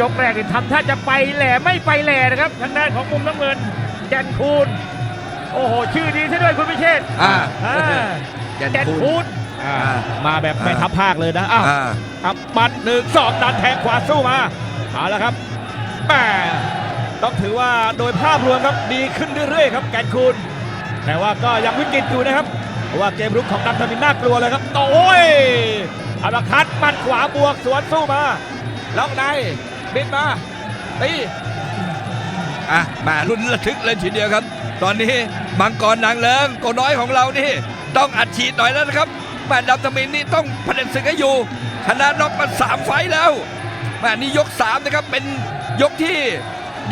ยกแรกนี่ทำท่าจะไปแหล่ไม่ไปแหล่นะครับทางด้านของมุมน้ำเงินแกนคูณโอ้โหชื่อดีซะด้วยคุณพิเชษฐ์อ่า อ่าแกนแกนคูคูณณอ่าอ่ามาแบบไม่ทับภาคเลยนะอ้าวอ่า ครับบัดหนึ่งสองดันแทงขวาสู้มาเอาละครับแหมต้องถือว่าโดยภาพรวมครับดีขึ้นเรื่อยๆครับแกนคูณ แต่ว่าก็ยังวิกฤตอยู่นะครับเพราะว่าเกมรุกของดันทมินน่ากลัวเลยครับโอ้ยอาราคัดหมัดขวาบวกสวนสู้มาล็อกใน บิดมาตีอะมาลุ้นระทึกเลยทีเดียวครับ ตอนนี้มังกรนางเลิงโกน้อยของเรานี่ ต้องอัดฉีดหน่อยแล้วนะครับแม่ดำตะมินนี่ต้องผลิตศึกให้อยู่ชนะน็อกมาสามไฟต์แล้วแม่นี่ยกสามนะครับเป็นยกที่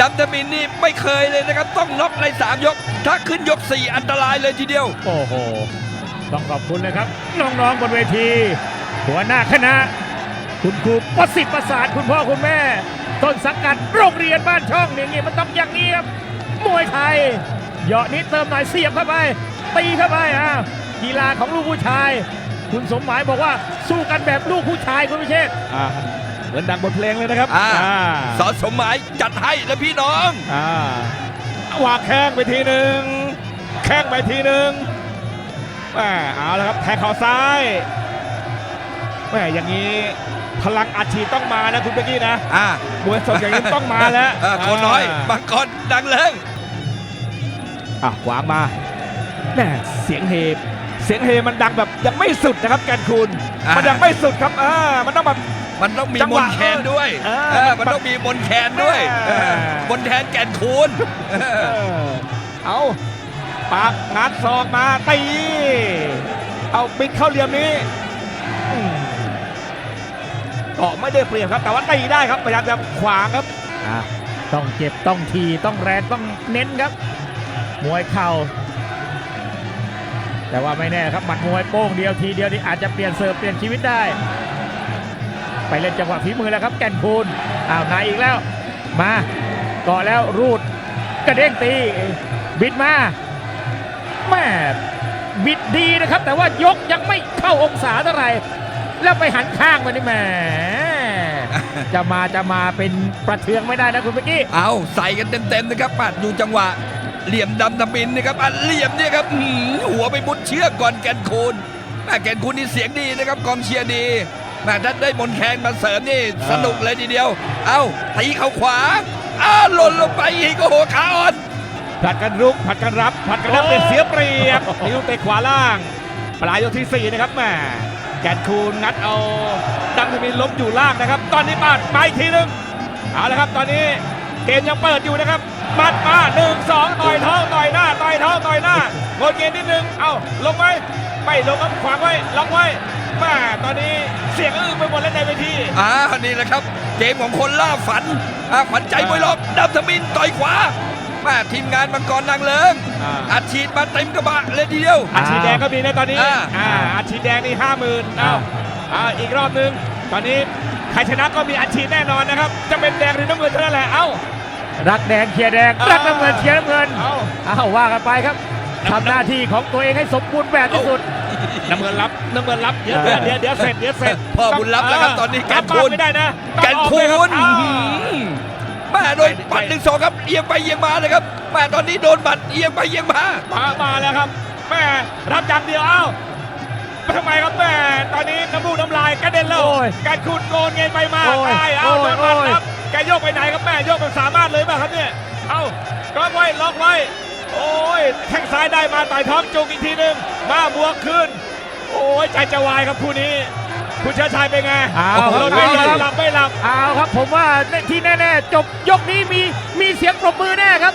ดำตะมินนี่ไม่เคยเลยนะครับ ต้องน็อกในสามยก ถ้าขึ้นยกสี่อันตรายเลยทีเดียว โอ้โห ต้องขอบคุณเลยครับ น้องๆบนเวที หัวหน้าคณะ คุณครูประสิทธิ์ประสานคุณพ่อคุณแม่ ต้นสังกัดโรงเรียนบ้านช่องอย่างนี้มันต้องอย่างนี้ครับมวยไทยเหยาะนิดเติมหน่อยเสียบเข้าไป ตีเข้าไปอะกีฬาของลูกผู้ชาย คุณสมหมายบอกว่าสู้กันแบบลูกผู้ชายคุณพิเชษฐ์อ่าเหมือนดังบทเพลงเลยนะครับอ่าอ่าสอนสมหมายจัดให้แล้วพี่น้องอ่าวางแข้งไปทีหนึ่งแข้งไปทีหนึ่งแหมเอาละครับแทงเข่าซ้ายแหมอย่างนี้ พลังอัดฉีดต้องมานะคุณเบกกี้นะอ่ามวยสดอย่างนี้ต้องมาแล้วเออโคนน้อยมังกรดังเลิงอะขวางมาแหมเสียงเฮเสียงเฮมันดังแบบยังไม่สุดนะครับแกนคุณอ่ามัมันยังไม่สุดครับอ่ามันต้องแบบ มันต้องมีจังมหวะนต์แคนด้วยเออเออมันต้องมีมนต์แคนด้วยเออ เออมนต์แคนแก่นคูณเอเอออเอาปากงัดศอกมาตีเอาบิดเข้าเหลี่ยมนี้อืม เกาะไม่ได้เปรียบครับ แต่ว่าตีได้ครับพยายามจะขวางครับอะต้องเจ็บต้องทีต้องแรงต้องเน้นครับ มวยเข่า แต่ว่าไม่แน่ครับหมัดมวยโป้งเดียวทีเดียวนี่อาจจะเปลี่ยนเสิร์ฟเปลี่ยนชีวิตได้ ไปเล่นจังหวะฝีมือแล้วครับ แก่นคูณอ้าวนายอีกแล้ว มาเกาะแล้วรูดกระเด้งตี บิดมาแม่บิดดีนะครับ แต่ว่ายกยังไม่เข้าองศาเท่าไหร่ แล้วไปหันข้างมานี่แหมจะมาจะมาเป็นประเทืองไม่ได้นะคุณเมื่อกี้ เอาใส่กันเต็มๆนะครับปัดอยู่จังหวะ เหลี่ยมดำตะบินนะครับอันเหลี่ยมเนี่ยครับหืมหัวไปมุดเชือกก่อนแก่นคูณแม่แก่นคูณนี่เสียงดีนะครับกองเชียร์ดีแม่ถ้าได้มนต์แคนมาเสริมนี่สนุกเลยทีเดียว เอาตีเข่าขวาอ้าหล่นลงไปอีกโอ้โหขาอ่อนผลัดกันรุกผลัดกันรับผลัดกันรับโอ้เป็นเสียเปรียบนิ้วเตะขวาล่าง ปลายยกที่4นะครับแหม่ แกนคูณงัดเอาดังทมินล้มอยู่ล่างนะครับ ตอนนี้ปาดมาอีกทีหนึงเอาละครับตอนนี้เกมยังเปิดอยู่นะครับมัดมาหนึ่งสองต่อยท้องต่อยหน้าต่อยท้องต่อยหน้างดเกมนิดนึงเอ้าลงไหมไม่ลงครับขวางไว้ล็อกไว้แม่ตอนนี้เสียงอื้อไปหมดแล้วในเวทีอ่านี่แหละครับ เกมของคนล่าฝันอ่าขวัญใจมวยรอบดำทมินต่อยขวา แม่ทีมงานมังกรนางเลิงอ่า อัดฉีดมาเต็มกระบะเลยทีเดียวอาชีพแดงก็มีนะตอนนี้อ่า อ่าอาชีพแดงนี่ห้าหมื่นเอาอ่าอีกรอบหนึ่งตอนนี้ใครชนะก็มีอาชีพแน่นอนนะครับ จะเป็นแดงหรือน้ำเงินเท่านั้นแหละ เอ้า รักแดงเชียร์แดงอ่ารัรักน้ำเงินเชียร์น้ำเงินเอ้าเอาว่ากันไปครับทำหน้าที่ของตัวเองให้สมบูรณ์แบบที่สุด น้ำเงินรับน้ำเงินรับเดี๋ยวเออเดี๋ยวเดี๋ยวเสร็จเดี๋ยวเสร็จพ่อบุญรับแล้วครับตอนนี้แกนคูณรับมากไม่ได้นะต้องแกนออคูเลยรับณอ้าว แม่โดยปัดหนึ่งสองครับเอียงไปเอียงมาเลยครับแม่ตอนนี้โดนบัดเอียงไปเอียงมามามาแล้วครับแม่รับจังเดียวเอ้าทำไมครับแม่ตอนนี้น้ำมูกน้ำลายกระเด็นแล้วโอ้ยการคูณโกนเงินไปมาโอ้ยได้เอ้าโอ้โดยนบัดโอ้ยครับแกโยกไปไหนครับแม่โยกแบบสามารถเลยป่ะครับเนี่ยเอ้าล็อกไว้ล็อกไว้โอ้ยแข้งซ้ายได้มาต่อยท้องจุกอีกทีหนึงมาบวกขึ้น โอ้ยใจจะวายครับคู่นี้ คุณเชิดชัยเป็นไงเอาหล่นไม่หล่นหลับไม่หลับ เอาครับผมว่าที่แน่ๆ จบยกนี้มีมีเสียงปรบมือแน่ครับ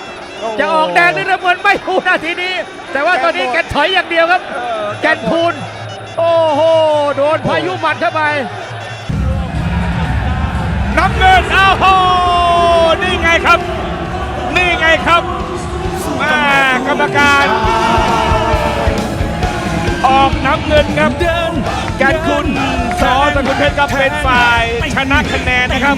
จะออกแดงหรือน้ำเงินไม่รู้นาทีนี้ แต่ว่าตอนนี้แกถอยอย่างเดียวครับเออแกนพูน โอ้โห โดนพายุหมัดเข้าไปน้ำเงินอ้าวโหนี่ไงครับ นี่ไงครับแม่กรรมการ ออกน้ำเงินครับแกนคุณสอ สกุลเพชรครับเป็นฝ่ายชนะคะแนนนะครับ